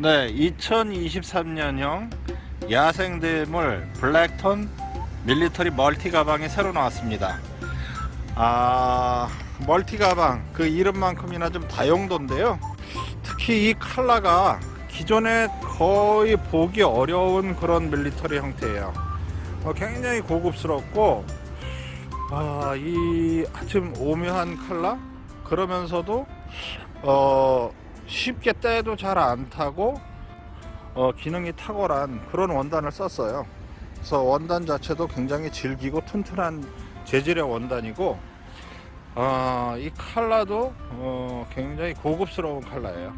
네, 2023년형 야생대물 블랙톤 밀리터리 멀티 가방이 새로 나왔습니다. 아, 멀티 가방 그 이름만큼이나 좀 다용도인데요. 특히 이 컬러가 기존에 거의 보기 어려운 그런 밀리터리 형태예요. 어, 굉장히 고급스럽고 아, 이좀 오묘한 컬러 그러면서도 어, 쉽게 때도 잘 안 타고 어, 기능이 탁월한 그런 원단을 썼어요. 그래서 원단 자체도 굉장히 질기고 튼튼한 재질의 원단이고 어, 이 컬러도 어, 굉장히 고급스러운 컬러예요.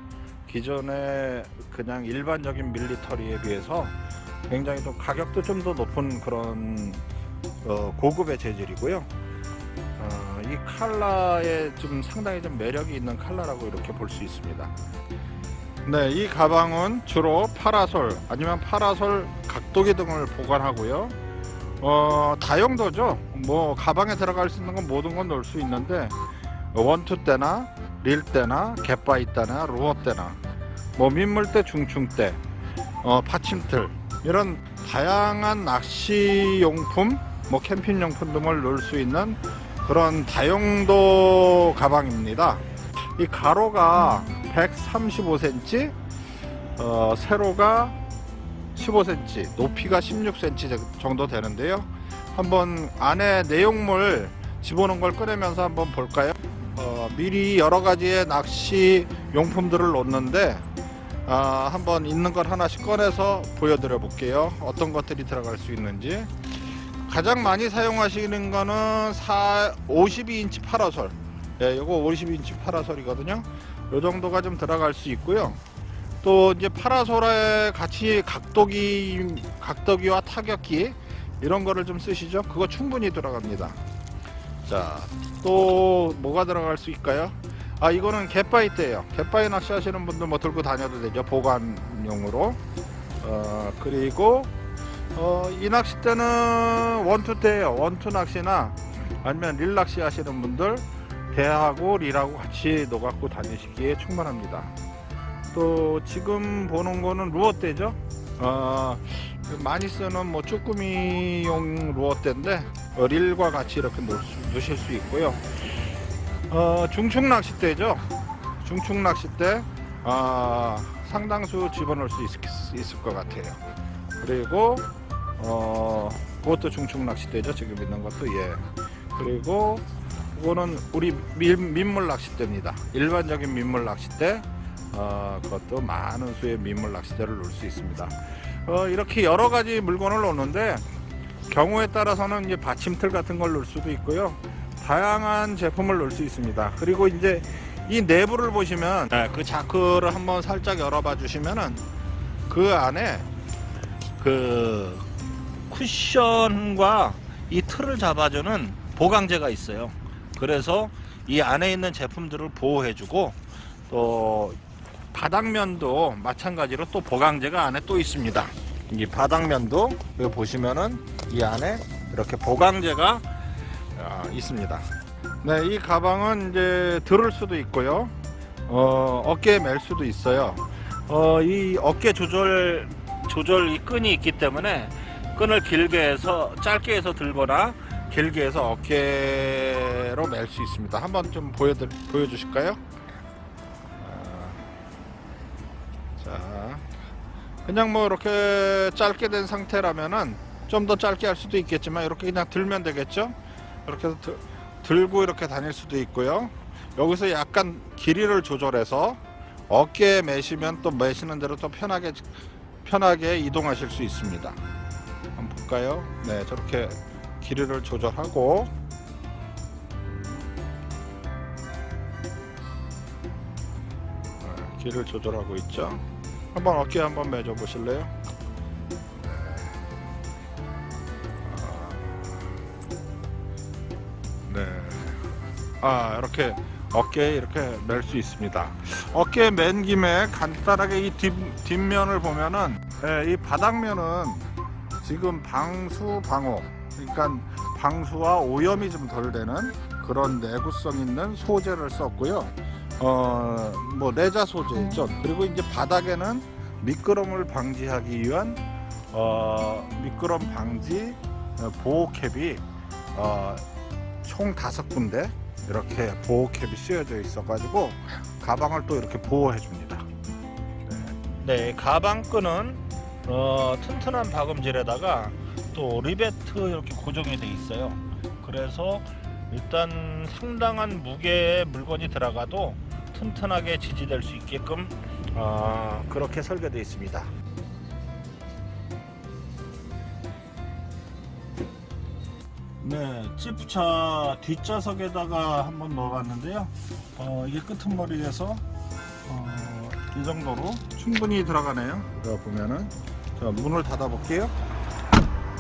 기존의 그냥 일반적인 밀리터리에 비해서 굉장히 좀 가격도 좀 더 높은 그런 어, 고급의 재질이고요. 어, 이 컬러에 좀 상당히 좀 매력이 있는 컬러라고 이렇게 볼 수 있습니다. 네, 이 가방은 주로 파라솔 아니면 파라솔 각도기 등을 보관하고요. 어, 다용도죠. 뭐 가방에 들어갈 수 있는 건 모든 건 넣을 수 있는데 원투 때나 릴 때나 갯바위 때나 루어 때나 뭐 민물대 중충대 어, 받침틀 이런 다양한 낚시 용품 뭐 캠핑 용품 등을 넣을 수 있는 그런 다용도 가방입니다. 이 가로가 135cm, 어, 세로가 15cm, 높이가 16cm 정도 되는데요. 한번 안에 내용물 집어넣은 걸 꺼내면서 한번 볼까요? 어, 미리 여러 가지의 낚시 용품들을 놓는데 아, 한번 있는 걸 하나씩 꺼내서 보여드려 볼게요. 어떤 것들이 들어갈 수 있는지. 가장 많이 사용하시는 거는 4, 52인치 파라솔. 예, 요거 52인치 파라솔이거든요. 요 정도가 좀 들어갈 수 있고요. 또 이제 파라솔에 같이 각도기, 각도기와 타격기 이런 거를 좀 쓰시죠. 그거 충분히 들어갑니다. 자, 또 뭐가 들어갈 수 있을까요? 아, 이거는 갯바위 때예요. 갯바위 낚시 하시는 분들 뭐 들고 다녀도 되죠. 보관용으로. 어, 그리고 어, 이 낚싯대는 원투 때예요. 원투 낚시나 아니면 릴 낚시 하시는 분들 대하고 릴하고 같이 놓갖고 다니시기에 충분합니다. 또 지금 보는 거는 루어 대죠. 어, 많이 쓰는 뭐 쭈꾸미용 루어 대인데 어, 릴과 같이 이렇게 놓으실 수 있고요. 어, 중축 낚싯대죠. 중축 낚싯대 아, 상당수 집어넣을 수 있, 있을 것 같아요. 그리고 어 그것도 중축 낚싯대죠 지금 있는 것도. 예. 그리고 이거는 우리 민, 민물 낚싯대입니다. 일반적인 민물 낚싯대 어 그것도 많은 수의 민물 낚싯대를 놓을 수 있습니다. 어 이렇게 여러 가지 물건을 놓는데 경우에 따라서는 이제 받침틀 같은 걸 놓을 수도 있고요. 다양한 제품을 놓을 수 있습니다. 그리고 이제 이 내부를 보시면 네, 그 자크를 한번 살짝 열어봐 주시면은 그 안에 그 쿠션과 이 틀을 잡아주는 보강제가 있어요. 그래서 이 안에 있는 제품들을 보호해주고 또 바닥면도 마찬가지로 또 보강제가 안에 또 있습니다. 이 바닥면도 여기 보시면은 이 안에 이렇게 보강제가 아, 있습니다. 네, 이 가방은 이제 들을 수도 있고요. 어, 어깨에 멜 수도 있어요. 어, 이 어깨 조절 조절 이 끈이 있기 때문에 끈을 길게 해서 짧게 해서 들거나 길게 해서 어깨로 멜 수 있습니다. 한번 좀 보여 보여주실까요? 아, 자, 그냥 뭐 이렇게 짧게 된 상태라면은 좀 더 짧게 할 수도 있겠지만 이렇게 그냥 들면 되겠죠? 이렇게 해서 들, 들고 이렇게 다닐 수도 있고요. 여기서 약간 길이를 조절해서 어깨에 매시면 또 매시는 대로 또 편하게 편하게 이동하실 수 있습니다. 볼까요? 네, 저렇게 길이를 조절하고 네, 길이를 조절하고 있죠. 한번 어깨 한번 매줘 보실래요? 네. 아, 이렇게 어깨에 이렇게 멜 수 있습니다. 어깨에 맨 김에 간단하게 이 뒷, 뒷면을 보면은 예, 이 바닥면은 지금 방수 방호 그러니까 방수와 오염이 좀 덜 되는 그런 내구성 있는 소재를 썼고요. 어, 뭐 레자 소재죠. 그리고 이제 바닥에는 미끄럼을 방지하기 위한 어, 미끄럼 방지 어, 보호캡이 어, 총 다섯 군데 이렇게 보호캡이 씌워져 있어가지고 가방을 또 이렇게 보호해 줍니다. 네, 가방 끈은 어, 튼튼한 박음질에다가 또 리베트 이렇게 고정이 돼 있어요. 그래서 일단 상당한 무게의 물건이 들어가도 튼튼하게 지지될 수 있게끔 어, 그렇게 설계되어 있습니다. 네, 지프차 뒷좌석에다가 한번 넣어봤는데요. 어, 이게 끄트머리에서 어, 이 정도로 충분히 들어가네요. 이거 보면은 자, 문을 닫아 볼게요.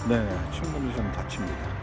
네, 충분히 좀 닫힙니다.